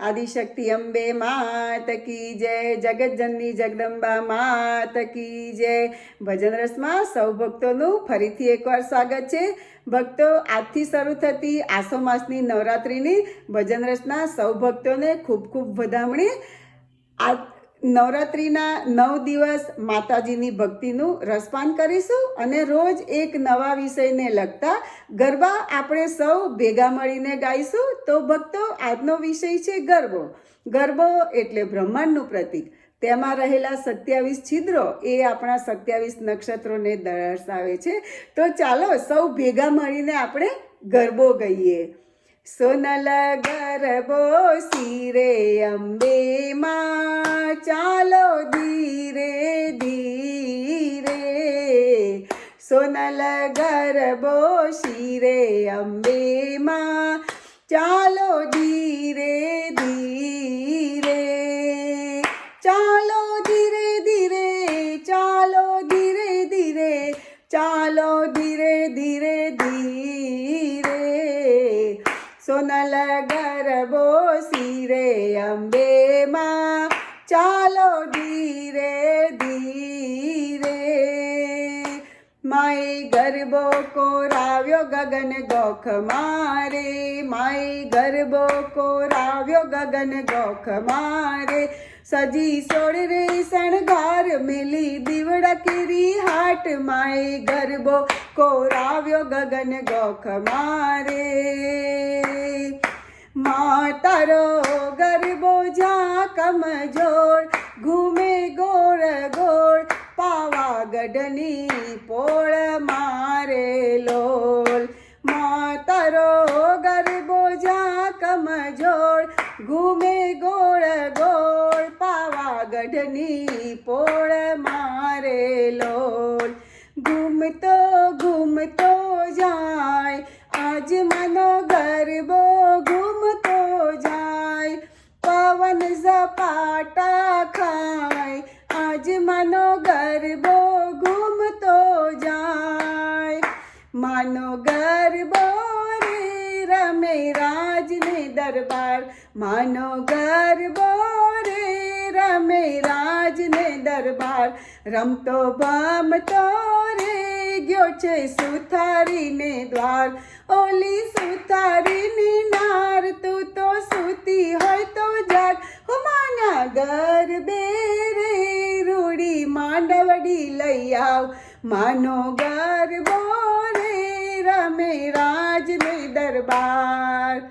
આદિશક્તિ અંબે માત કી જય જગતજનની જગદંબા માત કી જય ભજન રસમાં સૌ ભક્તોનું ફરીથી એકવાર સ્વાગત છે. ભક્તો, આજથી શરૂ થતી આસો માસની નવરાત્રિની ભજન રસના સૌ ભક્તોને ખૂબ ખૂબ વધામણી. આ નવરાત્રિના નવ દિવસ માતાજીની ભક્તિનું રસપાન કરીશું અને રોજ એક નવા વિષયને લગતા ગરબા આપણે સૌ ભેગા મળીને ગાઈશું. તો ભક્તો, આજનો વિષય છે ગરબો. ગરબો એટલે બ્રહ્માંડનું પ્રતીક. તેમાં રહેલા સત્યાવીસ છિદ્રો એ આપણા સત્યાવીસ નક્ષત્રોને દર્શાવે છે. તો ચાલો સૌ ભેગા મળીને આપણે ગરબો ગઈએ. સોનલ ગરબો, શિરે અંબે માં સોનલ ગરબો શિરે અંબે માં ચાલો ધીરે ધીરે, ચાલો ધીરે ધીરે, ચાલો ધીરે ધીરે, ચાલો ધીરે ધીરે ધીરે. સોનલ ગરબો શિરે અંબે માં ચાલો ધીરે ધીરે માય ગરબો કોરાવ્યો ગગન ગોખ મારે. માય ગરબો કોરાવ્યો ગગન ગોખ મારે. સજી સોળ રે શણગાર મેલી દીવડા કેરી હાટ. માય ગરબો કોરાવ્યો ગગન ગોખ મારે. માતારો ગરબો જા કમજોર ઘૂમે ગોળ ગોળ પાવાગઢની પોળ મારે લોલ. માતરો ગરબો જા કમજોર ઘૂમે ગોળ ગોળ પાવાગઢની પોળ મારે લોલ. ઘૂમતો ઘૂમતો જાય, આજ મનો ગરબો ઘૂમતો જાય. પવન ઝપાટા ખાય, આજ મનો ગરબો ઘૂમતો જાય માનો ગરબો રે, રમે રાજને દરબાર. માનો ગરબો રે, રમે રાજને દરબાર. રમતો ભમતો રે, ગયો છે સુથારીને દ્વાર. ઓલી સુથારીની નાર તું તો સૂતી હોય તો જાગ. હુમાના ગરબે રે, રૂડી માંડવડી લઈ આવ. માનો ગરબો રમે રાજને દરબાર.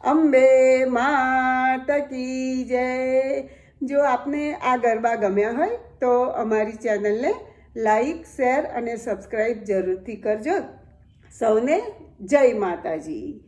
અંબે માત કી જય. જો આપને આ ગરબા ગમ્યા હોય તો અમારી ચેનલને લાઈક, શેર અને સબસ્ક્રાઈબ જરૂરથી કરજો. સૌને જય માતાજી.